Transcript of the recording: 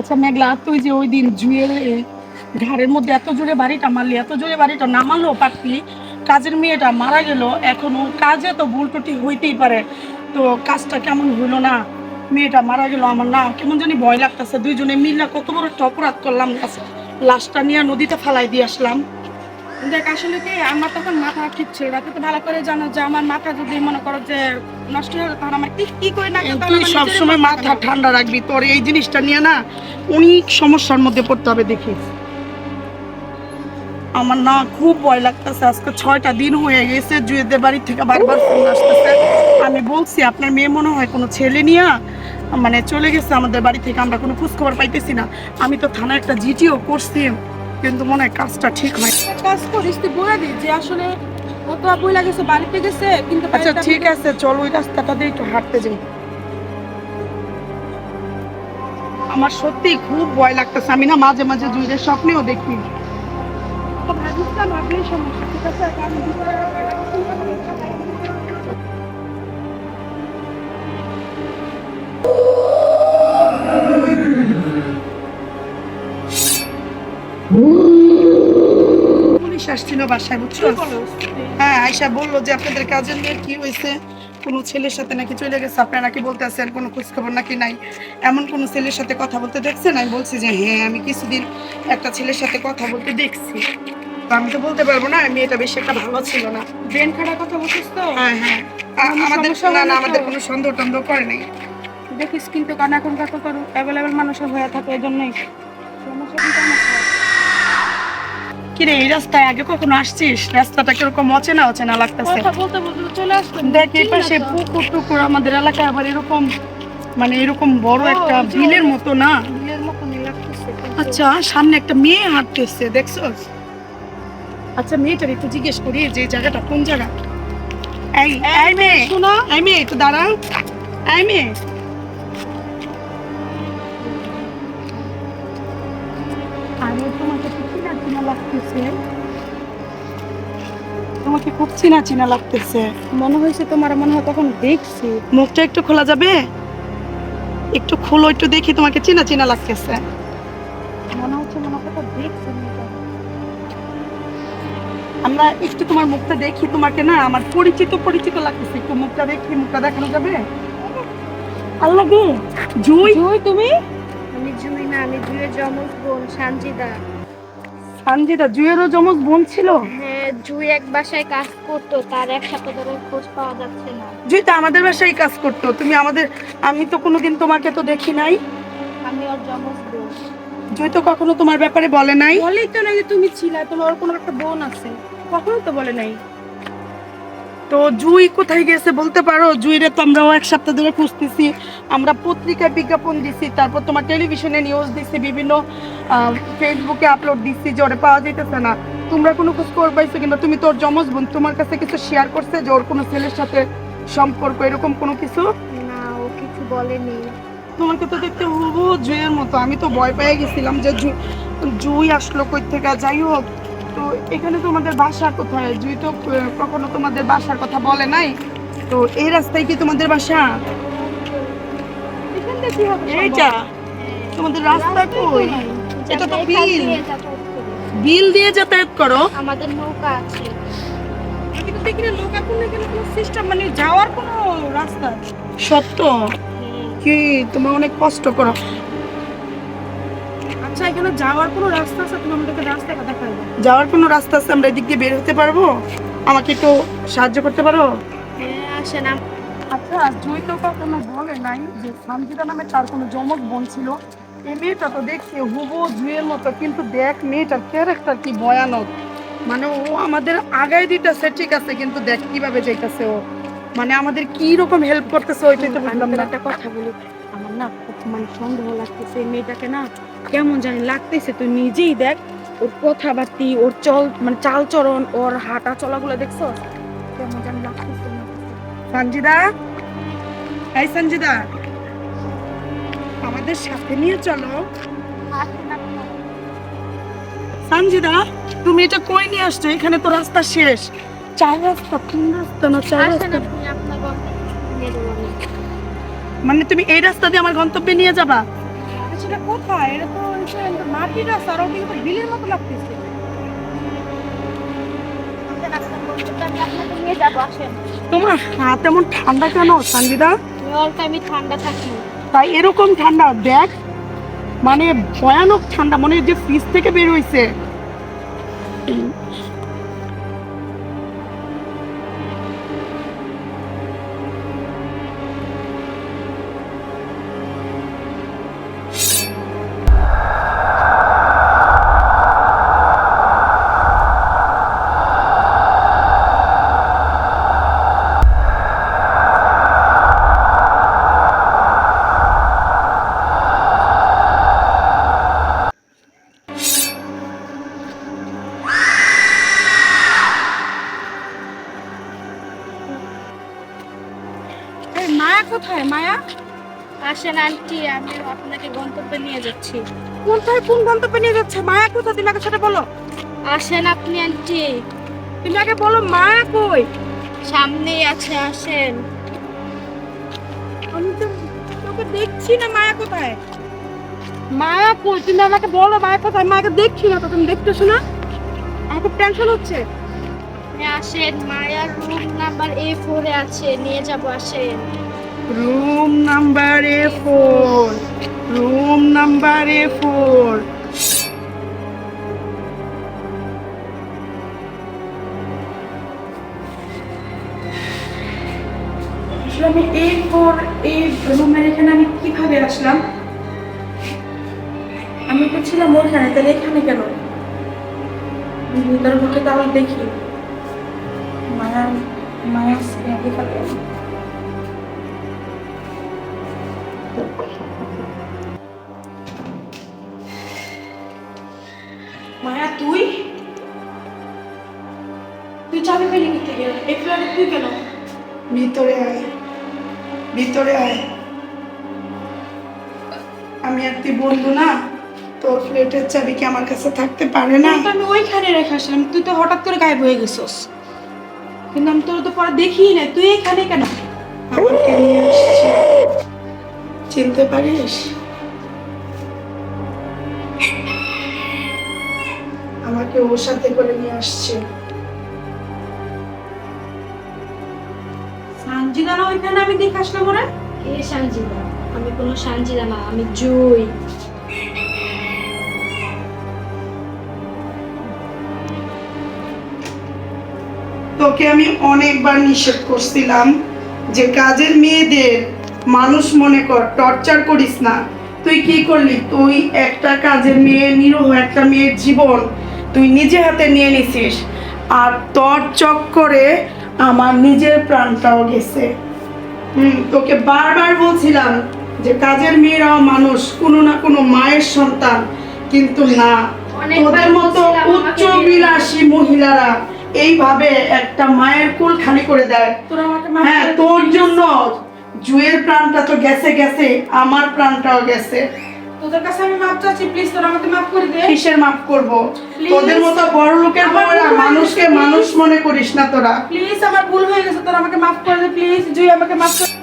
আচ্ছা মেঘলা, তুই যে ওই দিন জুয়েল ঘাড়ের মধ্যে এত জোরে বাড়িটা মারলি, এত জোরে বাড়িটা নামালো পারতি, কাজের মেয়েটা মারা গেল, এখন কাজে তো ভুল টুটি হইতেই পারে। তো কাজটা কেমন হইল না? মেয়েটা মারা গেল আমার না, কেমন জানি ভয় লাগতেছে, দুইজনে মিল না কত বড় একটা অপরাধ করলাম, লাশটা নিয়ে নদীতে ফালাই দিয়ে আসলাম। দেখ আসলে কি আমার তখন মাথা ঠিক ছিল না। তো ভালো করে জানো যে আমার মাথা যদি মনে করো যে নষ্ট হয়ে তখন আমার কি কি করে না তুই সবসময় মাথা ঠান্ডা রাখবি। তোর এই জিনিসটা নিয়ে না অনেক সমস্যার মধ্যে পড়তে হবে দেখিস আমার না খুব ভয় লাগতেছে। আজকে ছয়টা দিন হয়ে গেছে জুয়েদের বাড়ি থেকে বারবার ফোন আসতেছে। আমি বলছি আপনার মেয়ে মনে হয় কোনো ছেলে নিয়ে মানে চলে গেছে আমাদের বাড়ি থেকে আমরা কোনো খোঁজখবর পাইতেছি না। আমি তো থানায় একটা জিটিও করছি কিন্তু মনে হয় কাজটা ঠিক হয় কাজ করিস তুই বলে দিস যে আসলে ও তো বই লাগেছে বাড়িতে গেছে কিন্তু আচ্ছা ঠিক আছে চল ওই রাস্তাটা দিয়ে একটু হাঁটতে যাই। আমার সত্যি খুব ভয় লাগতেছে আমি না মাঝে মাঝে জুইদের স্বপ্নেও দেখি। ভাবিস না ভাবলেই সমস্যা ঠিক আছে? আসছিল বাসায় বুঝছ? হ্যাঁ আয়সা বলল যে আপনাদের কাজের মেয়ের কি হয়েছে? কোনো ছেলের সাথে নাকি চলে গেছে? আপনারা নাকি বলতে আছেন কোনো খোঁজখবর নাকি নাই? এমন কোনো ছেলের সাথে কথা বলতে দেখছেন? আমি বলছি যে হ্যাঁ আমি কিছুদিন একটা ছেলের সাথে কথা বলতে দেখছি। তো আমি তো বলতে পারব না মেয়েটা বেশি একটা ভালো ছিল না। ব্রেন খাটার কথা বলছিস তো? হ্যাঁ হ্যাঁ। আমাদের সমস্যা না না আমাদের কোনো সন্দেহ টন্দেহ করে নাই। দেখিস কিন্তু কারণ এখনকার তো তোর অ্যাভেলেবেল মানুষের হয়ে থাকে এই জন্যই সমস্যা। কিরে এই রাস্তায় আগে কখনো আসছিস? রাস্তাটা কীরকম অচেনা অচেনা লাগতেছে। কথা বলতে বলতে চলে আসতো দেখ এই পাশে পুকুর টুকুর আমাদের এলাকায় আবার এরকম মানে এরকম বড় একটা ওই বিলের মতো না? বিলের মতনই লাগতেছে আচ্ছা সামনে একটা মেয়ে হাঁটতেছে দেখছ আচ্ছা মেয়েটার একটু জিজ্ঞেস করি যে জায়গাটা কোন জায়গা? এই এই মেয়ে শোনো। এই মেয়ে একটু দাঁড়া। এই মেয়ে তোমাকে খুব চিনা চিনা লাগতেছে। মনে হয়েছে তোমার, মনে হয় তখন দেখছি। মুখটা একটু খোলা যাবে? একটু খোলো, একটু দেখি তোমাকে চিনা চিনা লাগতেছে। মনে হচ্ছে মনে হয় দেখছি আমরা একটু তোমার মুখটা দেখি, তোমাকে না আমার পরিচিত পরিচিত লাগতেছে। একটু মুখটা দেখি, মুখটা দেখানো যাবে? আল্লাহ গো, জুই। জুই তুমি? আমি জুই না, আমি জুইয়ের যমজ বোন সানজিদা। সানজিদা জুয়েরও যমজ বোন ছিল? হ্যাঁ জুই এক বাসায় কাজ করতো তার এক সপ্তাহ ধরে খোঁজ পাওয়া যাচ্ছে না। জুই তো আমাদের বাসায় কাজ করতো। তুমি আমাদের আমি তো কোনোদিন তোমাকে তো দেখি নাই। আমি ওর যমজ বোন। জুই তো কখনো তোমার ব্যাপারে বলে নাই? বলেই তো না যে তুমি ছিলে তোমার ওর কোনো একটা বোন আছে। কখনো তো বলে নাই। তো জুই কোথায় গেছে বলতে পারো? জুইরে তো আমরাও এক সপ্তাহ ধরে খুঁজতেছি। আমরা পত্রিকায় বিজ্ঞাপন দিছি তারপর তোমার টেলিভিশনে নিউজ দিছি বিভিন্ন ফেসবুকে আপলোড দিছি যে ওরে পাওয়া যাইতেছে না। তোমরা কোনো খোঁজ খবর পাইছো কিংবা তুমি তোর জমজ বোন তোমার কাছে কিছু শেয়ার করছে যে ওর কোনো ছেলের সাথে সম্পর্ক এরকম কোনো কিছু? না ও কিছু বলেনি। তোমাকে তো দেখতে হুবু জুইয়ের মতো। আমি তো ভয় পেয়ে গেছিলাম যে জুই আসলো কই থেকে? যাই হোক তো এখানে তোমাদের বাসা কোথায়? জুই তো কখনো তোমাদের বাসার কথা বলে নাই তো এই রাস্তায় কি তোমাদের বাসা? এইটা তোমাদের রাস্তা কই? এটা তো বিল। বিল দিয়ে যাতায়াত করো? আমাদের নৌকা আছে। আমি কিন্তু দেখি না লোক এখন এখানে কোনো সিস্টেম মানে যাওয়ার কোনো রাস্তা? সত্য? কি তুমি অনেক কষ্ট করো। আচ্ছা এখানে যাওয়ার কোনো রাস্তা আছে? তুমি আমাদেরকে রাস্তাটা দেখাই দাও যাওয়ার কোনো রাস্তা আছে? আমরা এদিক দিয়ে বের হতে পারব? আমাকে একটু সাহায্য করতে পারো? হ্যাঁ আসেন আম- আচ্ছা জুই তো কখনো বলে নাই যে সানজিদা নামে তার কোনো জমক বোন ছিল। এই মেয়েটা তো দেখছি হুবু জুয়ের মতো কিন্তু দেখ মেয়েটার ক্যারেক্টার কি ভয়ানক। মানে ও আমাদের আগায় দিতেছে ঠিক আছে কিন্তু দেখ কীভাবে যাইতেছে ও। মানে আমাদের কি রকম হেল্প করতেছে ওইটাই তো বুঝলাম না। একটা কথা বলি। আমার না খুব মানে সন্দেহ লাগতেছে এই মেয়েটাকে না। কেমন জানি লাগতেছে তুই নিজেই দেখ। ওর কথাবার্তি ওর চল মানে চাল চরণ ওর হাঁটা চলাগুলো দেখছ? কেমন জানি লাগতেছে সঞ্জিদা? এই সঞ্জিদা আমাদের সাথে নিয়ে চলো। সঞ্জিদা তুমি এটা কই নিয়ে আসছো? এখানে তো রাস্তা শেষ। চার রাস্তা তিন রাস্তা না চার রাস্তা। মানে তুমি এই রাস্তা দিয়ে আমার গন্তব্যে নিয়ে যাবা? সেটা কোথায়? এটা তো মাটির রাস্তা আর ওদিকে তো বিলের মতো লাগতেছে। তোমার হাত এমন ঠান্ডা কেন সঙ্গীতা আমি ঠান্ডা থাকি। তাই এরকম ঠান্ডা দেখ মানে ভয়ানক ঠান্ডা মনে হয় যে ফ্রিজ থেকে বের হইছে। এই মায়া কোথায় মায়া? আসেন আন্টি আমি আপনাকে গন্তব্যে নিয়ে যাচ্ছি। কোথায় কোন গন্তব্যে নিয়ে যাচ্ছে? মায়া কোথায়? তুমি আগে সেটা বলো। আসেন আপনি আন্টি। তুমি আগে বলো মায়া কই? সামনেই আছে আসেন। আমি তো তোকে দেখছি না মায়া কোথায়? মায়া কই? তুমি আমাকে বলো মায়া কোথায়? মায়াকে দেখছি না তো তুমি দেখতেছো না? আমার খুব টেনশন হচ্ছে। আসেন, মায়ার রুম নাম্বার এ ফোরে আছে, নিয়ে যাব, আসেন। Room number A four room number A four আমি এই ফোর এই রুমের এখানে আমি কীভাবে আসলাম? আমি তো ছিলাম ওখানে তাহলে এখানে কেন? ভিতরে ঢুকে তাহলে দেখি। মায়া মায়া স্নেহে ফেলে মায়া তুই? তুই চাবি পেলি থেকে এই ফ্ল্যাটে তুই কেন? ভিতরে আয়। ভিতরে আয়। আমি আর তুই বন্ধু না তোর ফ্লেটের চাবি কি আমার কাছে থাকতে পারে না? আমি ওইখানে রেখে আসলাম তুই তো হঠাৎ করে গায়েব হয়ে গেছিস। কিন্তু আমি তোর তো পরে না তুই এখানে কেন? আমাকে চিনতে পারিস? আমাকে ওর সাথে করে নিয়ে আসছে। সানজিদা না ওইখানে? আমি দেখে আসলাম ওরা। কে সানজিদা? আমি কোনো সানজিদা না, আমি জুই। তোকে আমি অনেকবার নিষেধ করছিলাম যে কাজের মেয়েদের মানুষ মনে কর টর্চার করিস না। তুই কি করলি? তুই একটা কাজের মেয়ে নিরহ একটা মেয়ের জীবন তুই নিজে হাতে নিয়ে নিছিস। আর তোর চক্করে আমার নিজের প্রাণটাও গেছে। হুম তোকে বারবার বলছিলাম যে কাজের মেয়েরাও মানুষ কোনো না কোনো মায়ের সন্তান। কিন্তু না তোদের মতো উচ্চ বিলাসী মহিলারা এইভাবে একটা মায়ের কুল খালি করে দেয়। তোরা আমাকে হ্যাঁ তোর জন্য জুয়ের প্রাণটা তো গেছে গেছে আমার প্রাণটাও গেছে। তোদের কাছে আমি মাপ চাচ্ছি প্লিজ তোরা আমাকে মাফ করে দে। কিসের মাফ করব? Please. তোদের মতো বড় লোকের বউরা মানুষকে মানুষ মনে করিস না তোরা। প্লিজ আমার ভুল হয়ে গেছে তোরা আমাকে মাফ করে দে প্লিজ জুই আমাকে মাফ করে